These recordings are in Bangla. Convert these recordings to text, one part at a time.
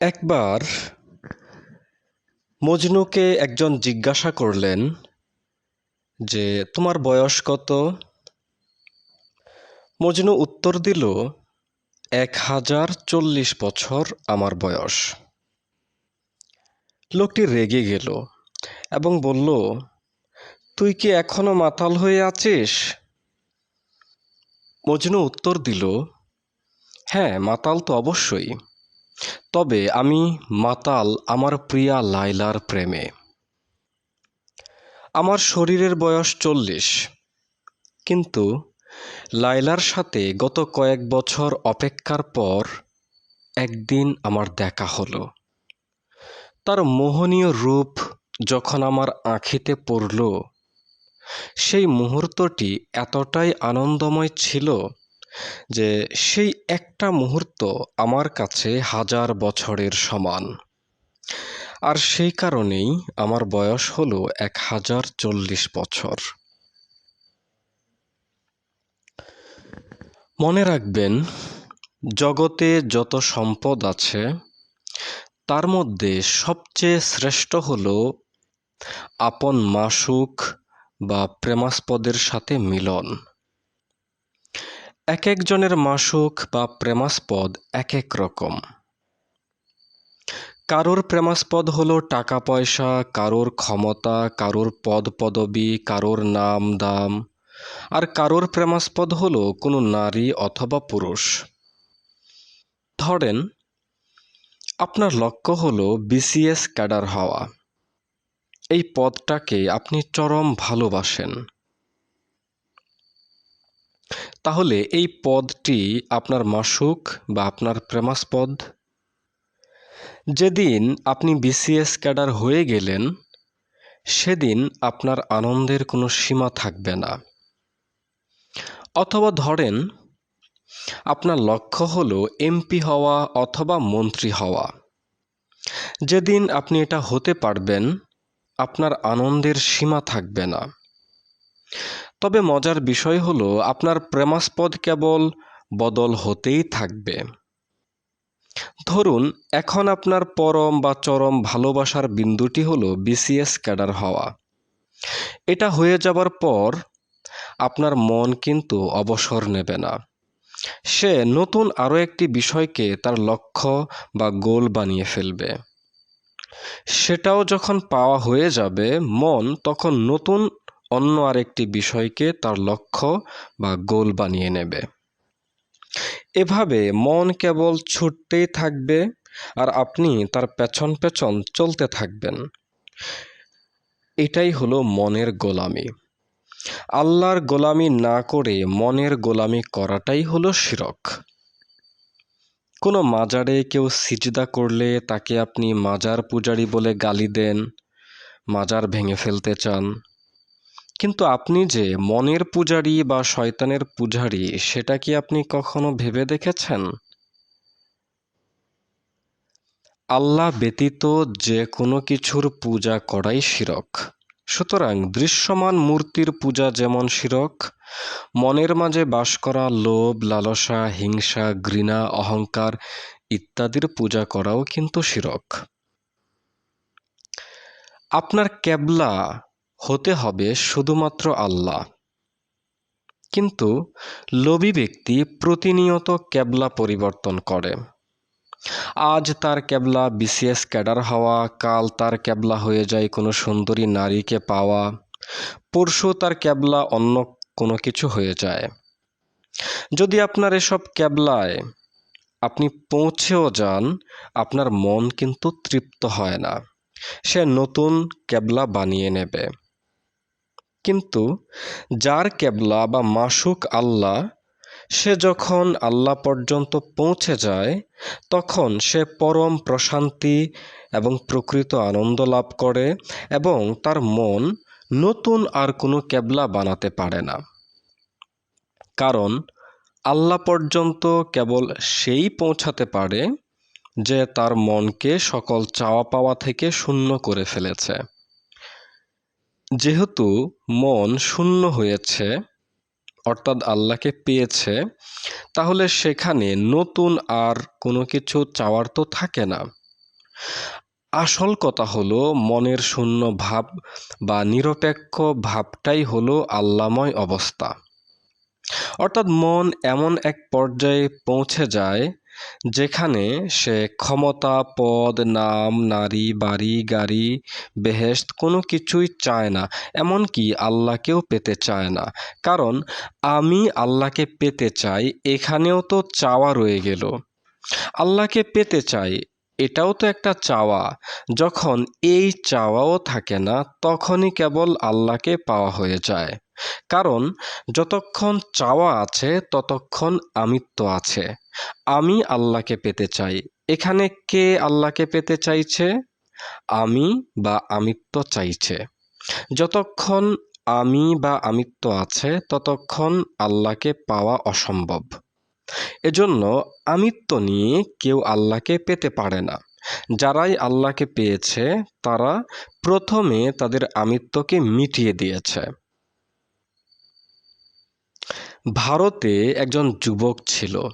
একবার মজনুকে একজন জিজ্ঞাসা করলেন যে, তোমার বয়স কত? মজনু উত্তর দিল, এক হাজার চল্লিশ বছর আমার বয়স। লোকটি রেগে গেল এবং বলল, তুই কি এখনও মাতাল হয়ে আছিস? মজনু উত্তর দিল হ্যাঁ মাতাল তো অবশ্যই। তবে আমি মাতাল আমার প্রিয়া লাইলার প্রেমে। আমার শরীরের বয়স চল্লিশ। কিন্তু লাইলার সাথে গত কয়েক বছর অপেক্ষার পর একদিন আমার দেখা হলো। তার মোহনীয় রূপ যখন আমার আঁখিতে পড়ল, সেই মুহূর্তটি এতটাই আনন্দময় ছিল যে সেই একটা মুহূর্ত আমার কাছে হাজার বছরের সমান। আর সেই কারণেই আমার বয়স হলো এক হাজার চল্লিশ বছর। মনে রাখবেন, জগতে যত সম্পদ আছে, তার মধ্যে সবচেয়ে শ্রেষ্ঠ হল আপন মাসুক বা প্রেমাস্পদের সাথে মিলন। এক একজনের মাসুক বা প্রেমাস্পদ এক এক রকম। কারোর প্রেমাস্পদ হলো টাকা পয়সা, কারোর ক্ষমতা, কারোর পদ পদবি, কারোর নাম, দাম, আর কারোর প্রেমাস্পদ হলো কোনো নারী অথবা পুরুষ। ধরেন, আপনার লক্ষ্য হলো বিসিএস ক্যাডার হওয়া। এই পদটাকে আপনি চরম ভালোবাসেন। তাহলে এই পদটি আপনার মাসুক বা আপনার প্রেমাস্পদ? যেদিন আপনি বিসিএস ক্যাডার হয়ে গেলেন, সেদিন আপনার আনন্দের কোনো সীমা থাকবে না। অথবা ধরেন, আপনার লক্ষ্য হলো এমপি হওয়া অথবা মন্ত্রী হওয়া। যেদিন আপনি এটা হতে পারবেন, আপনার আনন্দের সীমা থাকবে না। তবে মজার বিষয় হলো, আপনার প্রেমাস্পদ কেবল বদল হতেই থাকবে। ধরুন, এখন আপনার পরম বা চরম ভালোবাসার বিন্দুটি হলো বিসিএস ক্যাডার হওয়া। এটা হয়ে যাবার পর আপনার মন কিন্তু অবসর নেবে না। সে নতুন আরও একটি বিষয়কে তার লক্ষ্য বা গোল বানিয়ে ফেলবে। সেটাও যখন পাওয়া হয়ে যাবে মন, তখন নতুন অন্য আরেকটি বিষয়কে তার লক্ষ্য বা গোল বানিয়ে নেবে। এভাবে মন কেবল ছুটতেই থাকবে আর আপনি তার পেছন পেছন চলতে থাকবেন। এটাই হলো মনের গোলামি। আল্লাহর গোলামি না করে মনের গোলামি করাটাই হলো শিরক। কোনো মাজারে কেউ সিজদা করলে তাকে আপনি মাজার পূজারি বলে গালি দেন, মাজার ভেঙে ফেলতে চান। কিন্তু আপনি যে মনের পূজারি বা শয়তানের পূজারি, সেটা কি আপনি কখনো ভেবে দেখেছেন? আল্লাহ ব্যতীত যে কোনো কিছুর পূজা করাই শিরক। সুতরাং দৃশ্যমান মূর্তির পূজা যেমন শিরক, মনের মাঝে বাস করা লোভ, লালসা, হিংসা, ঘৃণা, অহংকার ইত্যাদির পূজা করাও কিন্তু শিরক। আপনার ক্যাবলা হতে হবে শুধুমাত্র আল্লাহ। কিন্তু লোভী ব্যক্তি প্রতিনিয়ত ক্যাবলা পরিবর্তন করে। আজ তার ক্যাবলা বিসিএস ক্যাডার হওয়া, কাল তার ক্যাবলা হয়ে যায় কোনো সুন্দরী নারীকে পাওয়া, পরশু তার ক্যাবলা অন্য কোনো কিছু হয়ে যায়। যদি আপনার এসব ক্যাবলায় আপনি পৌঁছেও যান, আপনার মন কিন্তু তৃপ্ত হয় না। সে নতুন ক্যাবলা বানিয়ে নেবে। কিন্তু যার কেবলা বা মাসুক আল্লাহ, সে যখন আল্লাহ পর্যন্ত পৌঁছে যায়, তখন সে পরম প্রশান্তি এবং প্রকৃত আনন্দ লাভ করে এবং তার মন নতুন আর কোনো কেবলা বানাতে পারে না। কারণ আল্লাহ পর্যন্ত কেবল সেই পৌঁছাতে পারে যে তার মনকে সকল চাওয়া পাওয়া থেকে শূন্য করে ফেলেছে। যেহেতু মন শূন্য হয়েছে, অর্থাৎ আল্লাহকে পেয়েছে, তাহলে সেখানে নতুন আর কোনো কিছু চাওয়ার তো থাকে না। আসল কথা হলো, মনের শূন্য ভাব বা নিরপেক্ষ ভাবটাই হলো আল্লাময় অবস্থা। অর্থাৎ মন এমন এক পর্যায়ে পৌঁছে যায় যেখানে সে ক্ষমতা, পদ, নাম, নারী, বাড়ি, গাড়ি বেহেস্ত কোনো কিছুই চায় না, এমনকি আল্লাহকেও পেতে চায় না। কারণ, আমি আল্লাহকে পেতে চাই, এখানেও তো চাওয়া রয়ে গেল। আল্লাহকে পেতে চাই, এটাও তো একটা চাওয়া। যখন এই চাওয়াও থাকে না, তখনই কেবল আল্লাহকে পাওয়া হয়ে যায়। কারণ, যতক্ষণ চাওয়া আছে, ততক্ষণ আমিত্ব আছে। আমি আল্লাহকে পেতে চাই। এখানে কে আল্লাহকে পেতে চাইছে? আমি বা আমিত্ব চাইছে। যতক্ষণ আমি বা আমিত্ব আছে, ততক্ষণ আল্লাহকে পাওয়া অসম্ভব। এজন্য আমিত্ব নিয়ে কেউ আল্লাহকে পেতে পারে না। যারাই আল্লাহকে পেয়েছে, তারা প্রথমে তাদের আমিত্বকে মিটিয়ে দিয়েছে। ভারতে একজন যুবক ছিল।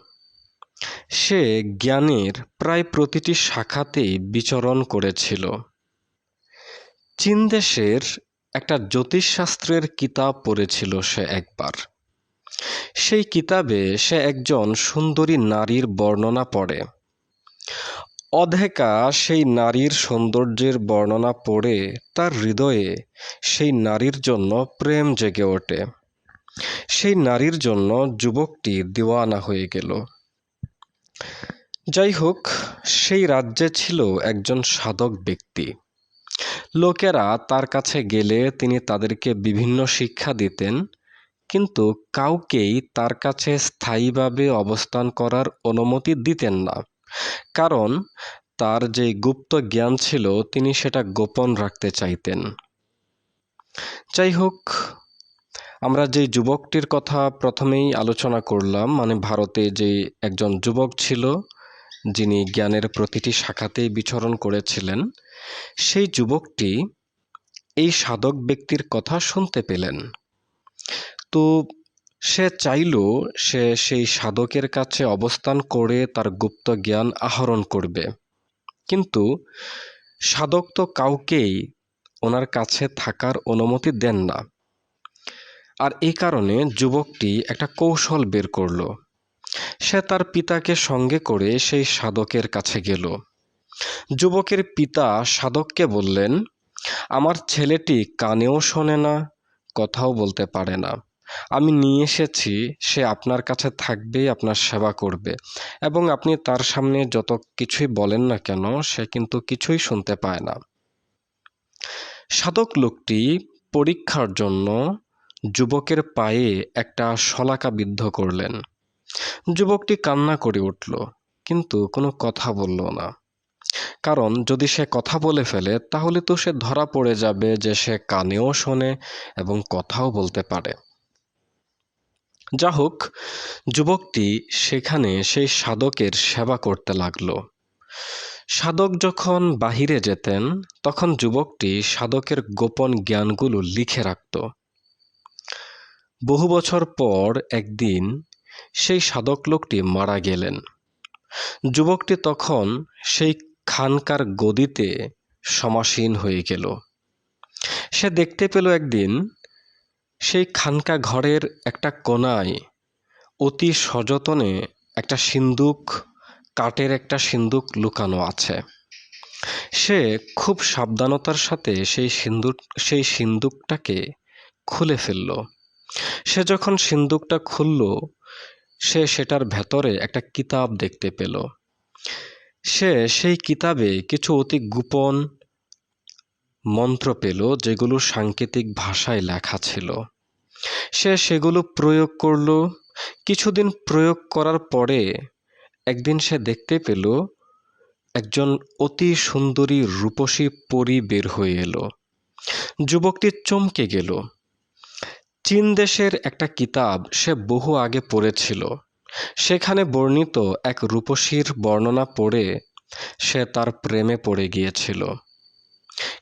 সে জ্ঞানের প্রায় প্রতিটি শাখাতেই বিচরণ করেছিল। চীন দেশের একটা জ্যোতিষশাস্ত্রের কিতাব পড়েছিল সে একবার। সেই কিতাবে সে একজন সুন্দরী নারীর বর্ণনা পড়ে। অধেকা সেই নারীর সৌন্দর্যের বর্ণনা পড়ে, তার হৃদয়ে সেই নারীর জন্য প্রেম জেগে ওঠে। সেই নারীর জন্য যুবকটি দিওয়ানা হয়ে গেল। যাই হোক সেই রাজ্যে ছিল একজন সাধক ব্যক্তি। লোকেরা তার কাছে গেলে তিনি তাদেরকে বিভিন্ন শিক্ষা দিতেন, কিন্তু কাউকেই তার কাছে স্থায়ীভাবে অবস্থান করার অনুমতি দিতেন না। কারণ তার যে গুপ্ত জ্ঞান ছিল, তিনি সেটা গোপন রাখতে চাইতেন। যাই হোক আমরা যে যুবকটির কথা প্রথমেই আলোচনা করলাম মানে ভারতে যে একজন যুবক ছিল, যিনি জ্ঞানের প্রতিটি শাখাতেই বিচরণ করেছিলেন, সেই যুবকটি এই সাধক ব্যক্তির কথা শুনতে পেলেন। তো সে চাইল, সে সেই সাধকের কাছে অবস্থান করে তার গুপ্ত জ্ঞান আহরণ করবে। কিন্তু সাধক তো কাউকেই ওনার কাছে থাকার অনুমতি দেন না। আর এই কারণে যুবকটি একটা কৌশল বের করল। সে তার পিতাকে সঙ্গে করে সেই সাধকের কাছে গেল। যুবকের পিতা সাধককে বললেন, আমার ছেলেটি কানেও শোনে না, কথাও বলতে পারে না। আমি নিয়ে এসেছি, সে আপনার কাছে থাকবে, আপনার সেবা করবে। এবং আপনি তার সামনে যত কিছুই বলেন না কেন, সে কিন্তু কিছুই শুনতে পায় না। সাধক লোকটি পরীক্ষার জন্য যুবকের পায়ে একটা শলাকা বিদ্ধ করলেন। যুবকটি কান্না করে উঠল, কিন্তু কোনো কথা বলল না। কারণ যদি সে কথা বলে ফেলে, তাহলে তো সে ধরা পড়ে যাবে যে সে কানেও শোনে এবং কথাও বলতে পারে। যা হোক যুবকটি সেখানে সেই সাধকের সেবা করতে লাগল। সাধক যখন বাহিরে যেতেন, তখন যুবকটি সাধকের গোপন জ্ঞানগুলো লিখে রাখত। বহু বছর পর একদিন সেই সাধক লোকটি মারা গেলেন। যুবকটি তখন সেই খানকার গদিতে সমাসীন হয়ে গেল। সে দেখতে পেল একদিন সেই খানকা ঘরের একটা কোনায় অতি সযতনে একটা সিন্দুক, কাঠের একটা সিন্দুক লুকানো আছে। সে খুব সাবধানতার সাথে সেই সিন্দুক, সেই সিন্দুকটাকে খুলে ফেলল। সে যখন সিন্দুকটা খুলল, সে সেটার ভেতরে একটা কিতাব দেখতে পেল। সে সেই কিতাবে কিছু অতি গোপন মন্ত্র পেল, যেগুলো সাংকেতিক ভাষায় লেখা ছিল। সে সেগুলো প্রয়োগ করল। কিছুদিন প্রয়োগ করার পরে একদিন সে দেখতে পেল, একজন অতি সুন্দরী রূপসী পরী বের হয়ে এলো। যুবকটি চমকে গেল। চীন দেশের একটা কিতাব সে বহু আগে পড়েছিল। সেখানে বর্ণিত এক রূপসীর বর্ণনা পড়ে সে তার প্রেমে পড়ে গিয়েছিল।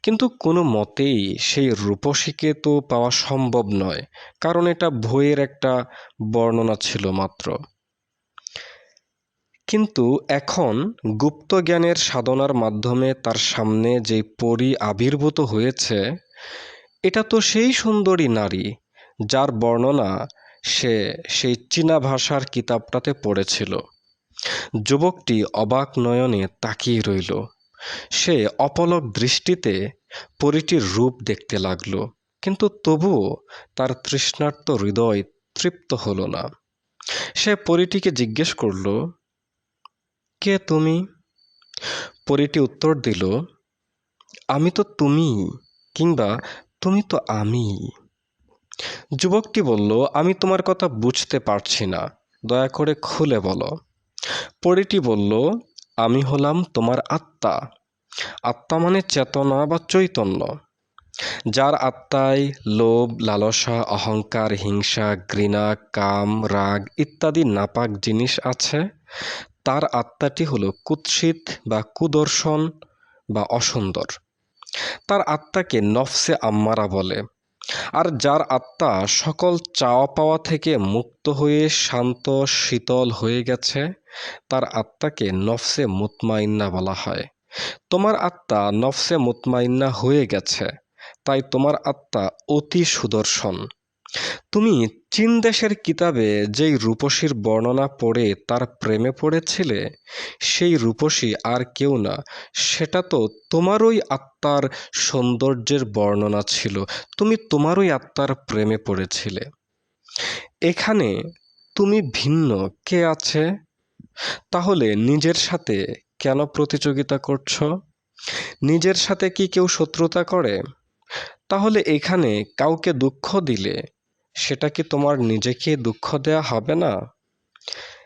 কিন্তু কোনো মতেই সেই রূপসীকে তো পাওয়া সম্ভব নয়, কারণ এটা ভয়ের একটা বর্ণনা ছিল মাত্র। কিন্তু এখন গুপ্ত জ্ঞানের সাধনার মাধ্যমে তার সামনে যে পরি আবির্ভূত হয়েছে, এটা তো সেই সুন্দরী নারী যার বর্ণনা সে সেই চীনা ভাষার কিতাবটাতে পড়েছিল। যুবকটি অবাক নয়নে তাকিয়ে রইল। সে অপলক দৃষ্টিতে পরীটির রূপ দেখতে লাগল, কিন্তু তবুও তার তৃষ্ণার্ত হৃদয় তৃপ্ত হলো না। সে পরিটিকে জিজ্ঞেস করল, কে তুমি? পরীটি উত্তর দিল, আমি তো তুমি কিংবা তুমি তো আমি যুবকটি বলল, আমি তোমার কথা বুঝতে পারছি না। দয়া করে খুলে বলো। পরীটি বলল, আমি হলাম তোমার আত্মা। আত্মা মানে চেতনা বা চৈতন্য। যার আত্মায় লোভ, লালসা, অহংকার, হিংসা, ঘৃণা, কাম, রাগ ইত্যাদি নাপাক জিনিস আছে। তার আত্মাটি হলো কুৎসিত বা কুদর্শন বা অসুন্দর। তার আত্মাকে নফসে আম্মারা বলে। আর যার আত্মা সকল চাওয়া পাওয়া থেকে মুক্ত হয়ে শান্ত, শীতল হয়ে গেছে, তার আত্মাকে নফসে মুতমাইন্না বলা হয়। তোমার আত্মা নফসে মুতমাইন্না হয়ে গেছে, তাই তোমার আত্মা অতি সুদর্শন। তুমি চীন দেশের কিতাবে যেই রূপসীর বর্ণনা পড়ে তার প্রেমে পড়েছিলে, সেই রূপসী আর কেউ না। সেটা তো তোমারই আত্মার সৌন্দর্যের বর্ণনা ছিল। তুমি তোমারই আত্মার প্রেমে পড়েছিলে। এখানে তুমি ভিন্ন কে আছে? তাহলে নিজের সাথে কেন প্রতিযোগিতা করছ? নিজের সাথে কি কেউ শত্রুতা করে? তাহলে এখানে কাউকে দুঃখ দিলে সেটা কি তোমার নিজেকে দুঃখ দেয়া হবে না?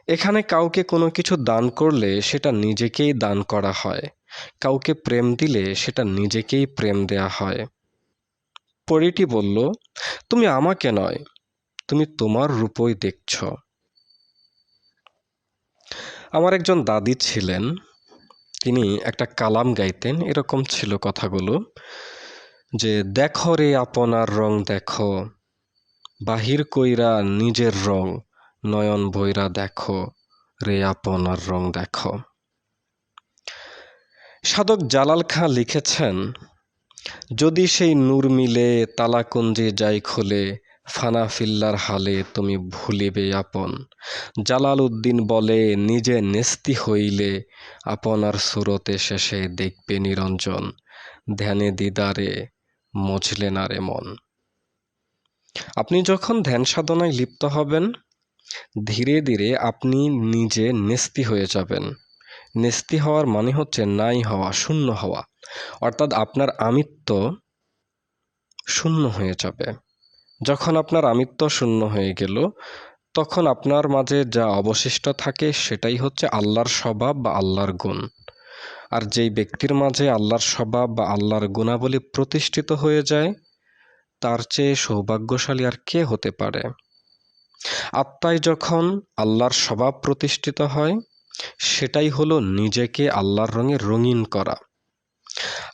এখানে কাউকে কোনো কিছু দান করলে সেটা নিজেকেই দান করা হয়। কাউকে প্রেম দিলে সেটা নিজেকেই প্রেম দেয়া হয়। পরিটি বলল, তুমি আমাকে নয়, তুমি তোমার রূপই দেখছ। আমার একজন দাদি ছিলেন। তিনি একটা কালাম গাইতেন, এরকম ছিল কথাগুলো, যে, দেখো রে, আপনার রং দেখো বাহির কইরা নিজের রং, নয়ন বইরা দেখো, রে আপনার রং দেখো। সাধক জালাল খাঁ লিখেছেন, যদি সেই নূর মিলে, তালাকুঞ্জে যাই খোলে, ফানা ফিল্লার হালে তুমি ভুলিবে আপন। জালাল উদ্দিন বলে, নিজে নেস্তি হইলে, আপনার সুরতে শেষে দেখবে নিরঞ্জন। ধ্যানে দিদারে, মজলে না রে মন। আপনি যখন ধ্যান সাধনায় লিপ্ত হবেন, ধীরে ধীরে আপনি নিজে নেস্তি হয়ে যাবেন। নেস্তি হওয়ার মানে হচ্ছে নাই হওয়া, শূন্য হওয়া। অর্থাৎ আপনার আমিত্ব শূন্য হয়ে যাবে। যখন আপনার আমিত্ব শূন্য হয়ে গেল, তখন আপনার মাঝে যা অবশিষ্ট থাকে সেটাই হচ্ছে আল্লাহর স্বভাব বা আল্লাহর গুণ। আর যেই ব্যক্তির মাঝে আল্লাহর স্বভাব বা আল্লাহর গুণাবলী প্রতিষ্ঠিত হয়ে যায় তার চেয়ে সৌভাগ্যশালী আর কে হতে পারে? আত্মায় যখন আল্লাহর স্বভাব প্রতিষ্ঠিত হয়, সেটাই হলো নিজেকে আল্লাহর রঙে রঙিন করা।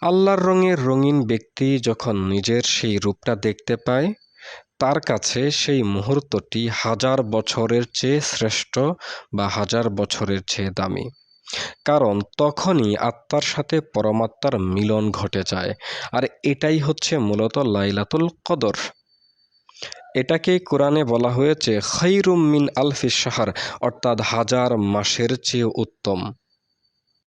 আল্লাহর রঙের রঙিন ব্যক্তি যখন নিজের সেই রূপটা দেখতে পায়, তার কাছে সেই মুহূর্তটি হাজার বছরের চেয়ে শ্রেষ্ঠ বা হাজার বছরের চেয়ে দামি। কারণ তখনই আত্মার সাথে পরমাত্মার মিলন ঘটে যায়। আর এটাই হচ্ছে মূলত লাইলাতুল কদর। এটাকে কোরআনে বলা হয়েছে খৈরুম মিন আলফি সাহার অর্থাৎ হাজার মাসের চেয়ে উত্তম।